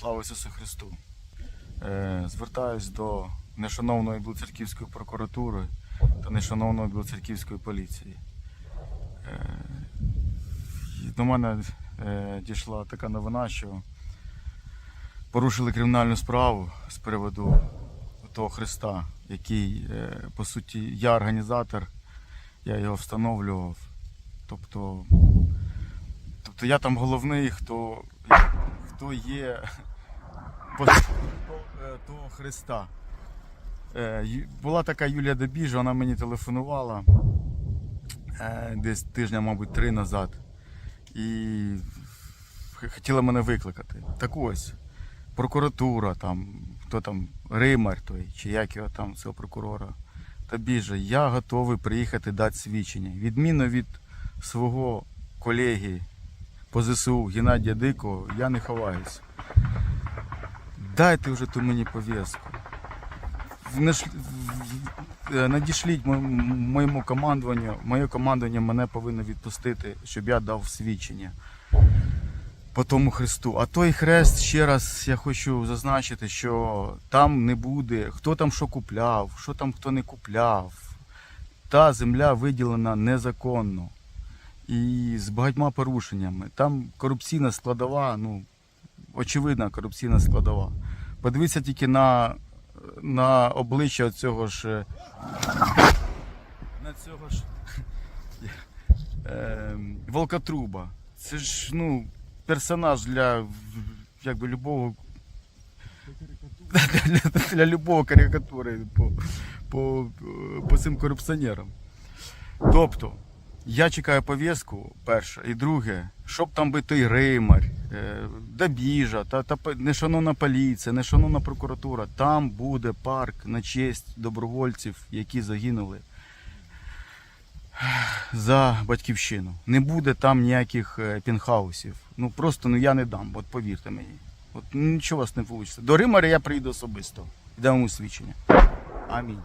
Слава Ісусу Христу! Е, звертаюсь до нешановної Білоцерківської прокуратури та нешановної Білоцерківської поліції. Е, до мене е, дійшла така новина, що порушили кримінальну справу з приводу того Христа, який, по суті, я організатор, я його встановлював. Тобто, тобто я там головний, хто, хто є того, е, Христа. Е, Була така Юлія Добіжа, вона мені телефонувала е, десь тижня, мабуть, три назад. І хотіла мене викликати. Так ось, прокуратура, там, хто там, Римар той, чи як його там, цього прокурора. Добіжа, я готовий приїхати дати свідчення. Відмінно від свого колеги по ЗСУ Геннадія Дикого, я не ховаюсь. Дайте вже ту мені пов'язку. Надішліть моєму командуванню, моє командування мене повинно відпустити, щоб я дав свідчення по тому хресту. А той хрест, ще раз я хочу зазначити, що там не буде, хто там що купляв, що там хто не купляв. Та земля виділена незаконно і з багатьма порушеннями. Там корупційна складова, ну, очевидна корупційна складова. Подивіться тільки на, на обличчя цього ж. е, На цього ж е, Волкотруба. Це ж ну, персонаж для якби, любого. Для, для любого карикатури по, по, по цим корупціонерам. Тобто, я чекаю пов'язку, перше, і друге, щоб там би той Римар, е, Добіжа, та, та нешановна поліція, нешановна прокуратура. Там буде парк на честь добровольців, які загинули за батьківщину. Не буде там ніяких е, пінхаусів. Ну просто ну я не дам, от повірте мені. От нічого у вас не вийде. До Римаря я прийду особисто. Дам йому свідчення. Амінь.